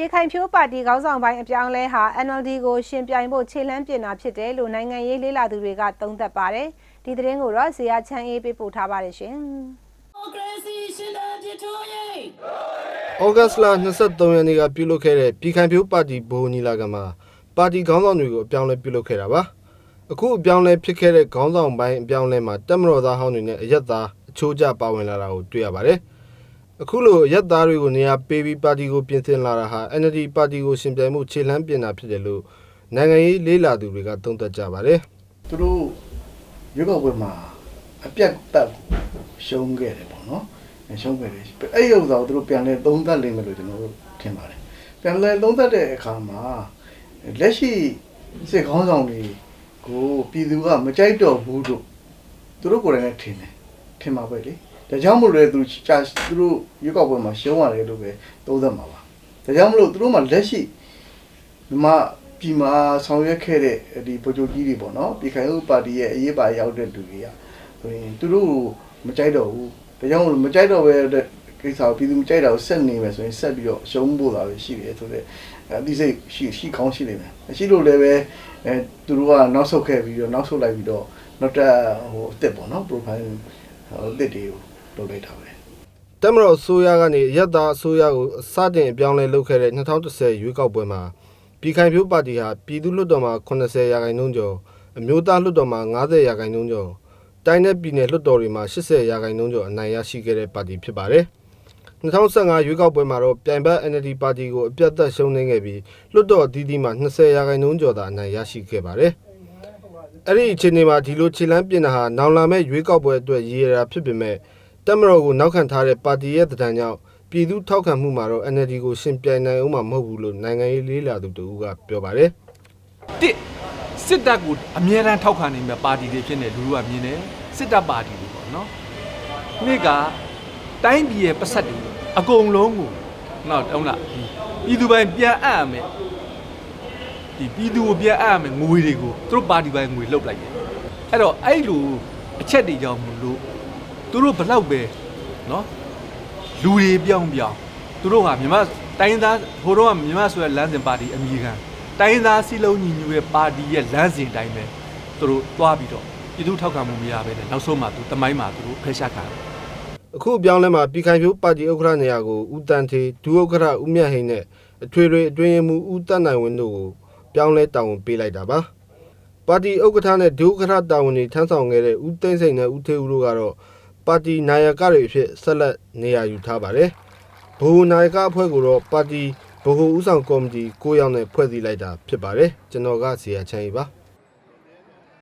ပြည်ခိုင်ဖြိုးပါတီခေါင်းဆောင်ပိုင်းအပြောင်းလဲဟာ NLD ကိုရှင်ပြိုင်ဖို့ခြေလှမ်းပြင်တာဖြစ်တယ်လို့နိုင်ငံရေးလေးလာသူတွေကသုံးသပ်ပါတယ်ဒီသတင်းကိုတော့ဇေယျချမ်းအေးပေးပို့ထားပါတယ်ရှင်ဒီမိုကရေစီရှင်သန်ပြည့်ထွန်းရေးဩဂတ်စ်လ23ရက်နေ့ကပြုလုပ်ခဲ့တဲ့ပြည်ခိုင်ဖြိုးပါတီဘိုးညီလာခံမှာပါတီခေါင်းဆောင်တွေကိုအပြောင်းလဲပြုလုပ်ခဲ့တာပါအခုအပြောင်းလဲဖြစ်ခဲ့တဲ့ခေါင်းဆောင်ပိုင်းအပြောင်းလဲမှာတက်မတော်သားဟောင်းတွေနဲ့အရက်သားအချိုးကျပါဝင်လာတာကိုတွေ့ရပါတယ် အခုလိုအရက်သားတွေကိုနေရာပေးပြီးပါတီကိုပြင်ဆင်လာတာဟာ NLD ပါတီကိုရှင်ပြိုင်မှုခြေလှမ်းပြင်တာဖြစ်တယ်လို့နိုင်ငံရေးလေးလာသူတွေကသုံးသပ်ကြပါတယ်သူတို့ရွေးကောက်ပွဲမှာအပြတ်တက်ရှုံးခဲ့တယ်ပေါ့နော်ရှုံးခဲ့တယ်အဲ့ဒီဥစ္စာကိုသူတို့ပြန်လဲသုံးသပ်လိမ့်မယ်လို့ကျွန်တော်တို့ထင်ပါတယ်ပြန်လဲသုံးသပ်တဲ့အခါမှာလက်ရှိစစ်ခေါင်းဆောင်တွေကိုပြည်သူကမကြိုက်တော့ဘူးလို့သူတို့ကိုယ်တိုင်လည်းထင်တယ်ထင်ပါပဲလေ ဒါကြောင့်မို့လဲသူချာသူတို့ရွေးကောက်ပွဲမှာရှုံးရတယ်လို့ပဲသုံးသပ်မှာပါဒါကြောင့်မလို့သူတို့မှလက်ရှိမြန်မာပြည်မှာဆောင်ရွက်ခဲ့တဲ့ဒီဗိုလ်ချုပ်ကြီးတွေပေါ့နော်ပြည်ခိုင်ဦးပါတီရဲ့အရေးပါရောက်တဲ့လူတွေကဆိုရင်သူတို့ကိုမကြိုက်တော့ဘူးဒါကြောင့်မို့လို့မကြိုက်တော့ပဲတဲ့ကိစ္စကိုပြည်သူမကြိုက်တာကိုဆက်နေမယ်ဆိုရင်ဆက်ပြီးတော့ရှုံးဖို့သာပဲရှိတယ်ဆိုတော့အသိစိတ်ရှိရှိကောင်းရှိနေမယ်ရှိလို့လည်းပဲအဲသူတို့ကနောက်ဆုတ်ခဲ့ပြီးတော့နောက်ဆုတ်လိုက်ပြီးတော့နောက်တက်ဟိုအစ်စ်ပေါ့နော် profile ဟိုအစ်စ်တွေကို လုပ်လိုက်တာပဲတက်မတော်အစိုးရကနေအရက်သားအစိုးရကိုစတင်အပြောင်းလဲလုပ်ခဲ့တဲ့2010ရွေးကောက်ပွဲမှာပြည်ခိုင်ဖြိုးပါတီဟာပြည်သူ့လွှတ်တော်မှာ80ရာခိုင်နှုန်းကျော်အမျိုးသားလွှတ်တော်မှာ90ရာခိုင်နှုန်းကျော်တိုင်းနဲ့ပြည်နယ်လွှတ်တော်တွေမှာ80ရာခိုင်နှုန်းကျော်အနိုင်ရရှိခဲ့တဲ့ပါတီဖြစ်ပါတယ်2015ရွေးကောက်ပွဲမှာတော့ပြိုင်ဘက် NLD ပါတီကိုအပြတ်သက်ရှုံးနေခဲ့ပြီးလွှတ်တော်အသီးသီးမှာ20ရာခိုင်နှုန်းကျော်သာအနိုင်ရရှိခဲ့ပါတယ်အဲ့ဒီအခြေအနေမှာဒီလိုခြေလှမ်းပြင်တာဟာနောင်လာမဲ့ရွေးကောက်ပွဲအတွက်ရည်ရတာဖြစ်ပေမဲ့ တက်မတော်ကိုနောက်ခံထားတဲ့ပါတီရဲ့တံတန်ကြောင့်ပြည်သူထောက်ခံမှုမှာတော့ NLD ကိုရှင်ပြိုင်နိုင်အောင်မှာမဟုတ်ဘူးလို့နိုင်ငံရေးလေးလာသူတူကပြောပါတယ်တစ်စစ်တပ်ကိုအမြဲတမ်းထောက်ခံနေမြပါတီတွေဖြစ်နေလူလူကမြင်တယ်စစ်တပ်ပါတီတွေပေါ့နော်နေ့ကတိုင်းပြည်ရဲ့ပတ်သက်တွေအကုန်လုံးကိုနော်တုံးလားဒီပြည်သူပိုင်းပြန်အပ်ရမယ်ဒီပြည်သူကိုပြန်အပ်ရမယ်ငွေတွေကိုသူတို့ပါတီပိုင်းငွေလှုပ်လိုက်တယ်အဲ့တော့အဲ့လိုအချက်တွေကြောင့်မလို့ သူတို့ဘလောက်ပဲနော်လူတွေပြောင်းပြောင်းသူတို့ဟာမြန်မာတိုင်းသားဟိုတော့ကမြန်မာဆိုရလမ်းစဉ်ပါတီအမိခံတိုင်းသားစီလုံးညီညွတ်ရဲ့ပါတီရဲ့လမ်းစဉ်တိုင်းပဲသူတို့တွားပြီးတော့ပြည်သူထောက်ခံမှုမရဘဲနဲ့နောက်ဆုံးမှသူတမိုင်းမှာသူတို့ဖယ်ရှားခံတယ်အခုအပြောင်းလဲမှာပြည်ခိုင်ဖြိုးပါတီဥက္ကဋ္ဌနေရာကိုဦးတန်းသေးဒုဥက္ကဋ္ဌဦးမြတ်ဟိန်နဲ့အထွေထွေအတွင်းရေးမှူးဦးတန်းနိုင်ဝင်းတို့ကိုပြောင်းလဲတာဝန်ပေးလိုက်တာပါပါတီဥက္ကဋ္ဌနဲ့ဒုဥက္ကဋ္ဌတာဝန်တွေထမ်းဆောင်ခဲ့တဲ့ဦးသိန်းစိန်နဲ့ဦးထေဦးတို့ကတော့ ပါတီနာယကတွေအဖြစ်ဆက်လက်နေရာယူထားပါတယ်ဘိုးနာယကအဖွဲ့ကိုတော့ပါတီဗဟိုဦးဆောင်ကော်မတီ9ယောက်နဲ့ဖွဲ့စည်းလိုက်တာဖြစ်ပါတယ်ကျွန်တော်ကဇေယျချမ်းကြီးပါ